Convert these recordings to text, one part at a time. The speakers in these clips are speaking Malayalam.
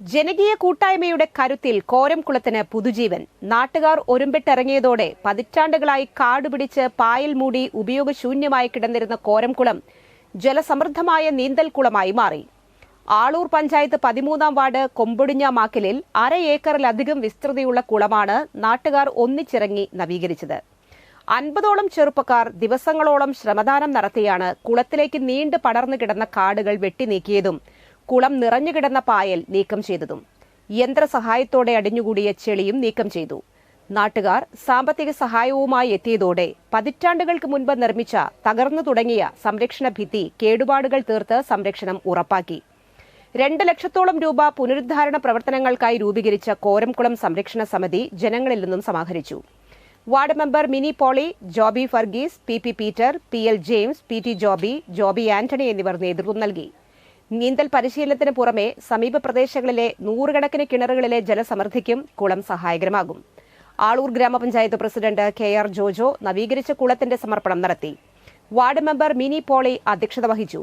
ജനകീയ കൂട്ടായ്മയുടെ കരുത്തിൽ കോരംകുളത്തിന് പുതുജീവൻ. നാട്ടുകാർ ഒരുമ്പിട്ടിറങ്ങിയതോടെ പതിറ്റാണ്ടുകളായി കാടുപിടിച്ച് പായൽ മൂടി ഉപയോഗശൂന്യമായി കിടന്നിരുന്ന കോരംകുളം ജലസമൃദ്ധമായ നീന്തൽക്കുളമായി മാറി. ആളൂർ പഞ്ചായത്ത് പതിമൂന്നാം വാർഡ് കൊമ്പൊടിഞ്ഞ മാക്കിലിൽ അര ഏക്കറിലധികം വിസ്തൃതിയുള്ള കുളമാണ് നാട്ടുകാർ ഒന്നിച്ചിറങ്ങി നവീകരിച്ചത്. അൻപതോളം ചെറുപ്പക്കാർ ദിവസങ്ങളോളം ശ്രമദാനം നടത്തിയാണ് കുളത്തിലേക്ക് നീണ്ടു പടർന്നു കിടന്ന കാടുകൾ വെട്ടിനീക്കിയതും കുളം നിറഞ്ഞുകിടന്ന പായൽ നീക്കം ചെയ്തതും യന്ത്രസഹായത്തോടെ അടിഞ്ഞുകൂടിയ ചെളിയും നീക്കം ചെയ്തു. നാട്ടുകാർ സാമ്പത്തിക സഹായവുമായി എത്തിയതോടെ പതിറ്റാണ്ടുകൾക്ക് മുൻപ് നിർമ്മിച്ച തകർന്നു തുടങ്ങിയ സംരക്ഷണ ഭിത്തി കേടുപാടുകൾ തീർത്ത് സംരക്ഷണം ഉറപ്പാക്കി. രണ്ട് ലക്ഷത്തോളം രൂപ പുനരുദ്ധാരണ പ്രവർത്തനങ്ങൾക്കായി രൂപീകരിച്ച കോരംകുളം സംരക്ഷണ സമിതി ജനങ്ങളിൽ നിന്നും സമാഹരിച്ചു. Ward member Mini Poly Joby Varghese P P Peter P L James P T Joby Joby Antony എന്നിവർ നേതൃത്വം നൽകി. നീന്തൽ പരിശീലനത്തിന് പുറമെ സമീപ പ്രദേശങ്ങളിലെ നൂറുകണക്കിന് കിണറുകളിലെ ജലസമൃദ്ധിക്കും കുളം സഹായകരമാകും. ആളൂർ ഗ്രാമപഞ്ചായത്ത് പ്രസിഡന്റ് കെ ആർ ജോജോ നവീകരിച്ച കുളത്തിന്റെ സമർപ്പണം നടത്തി. വാർഡ് മെമ്പർ മിനി പോളി അധ്യക്ഷത വഹിച്ചു.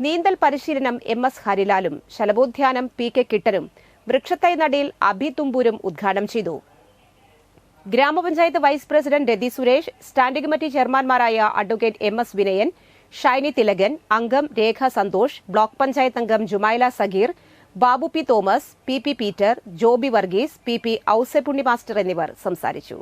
നീന്തൽ പരിശീലനം എം എസ് ഹരിലാലും ശലഭോദ്യാനം പി കെ കിട്ടനും വൃക്ഷത്തൈ നടയിൽ അഭി തുമ്പൂരും ഉദ്ഘാടനം ചെയ്തു. ഗ്രാമപഞ്ചായത്ത് vice president Rathi Suresh standing committee ചെയർമാൻമാരായ advocate M S Vinayan Shiny Thilakan അംഗം രേഖ സന്തോഷ് ബ്ലോക്ക് പഞ്ചായത്ത് അംഗം Jumaila Sageer Babu P Thomas P P Peter Joby Varghese P P Ousepunni master എന്നിവർ സംസാരിച്ചു.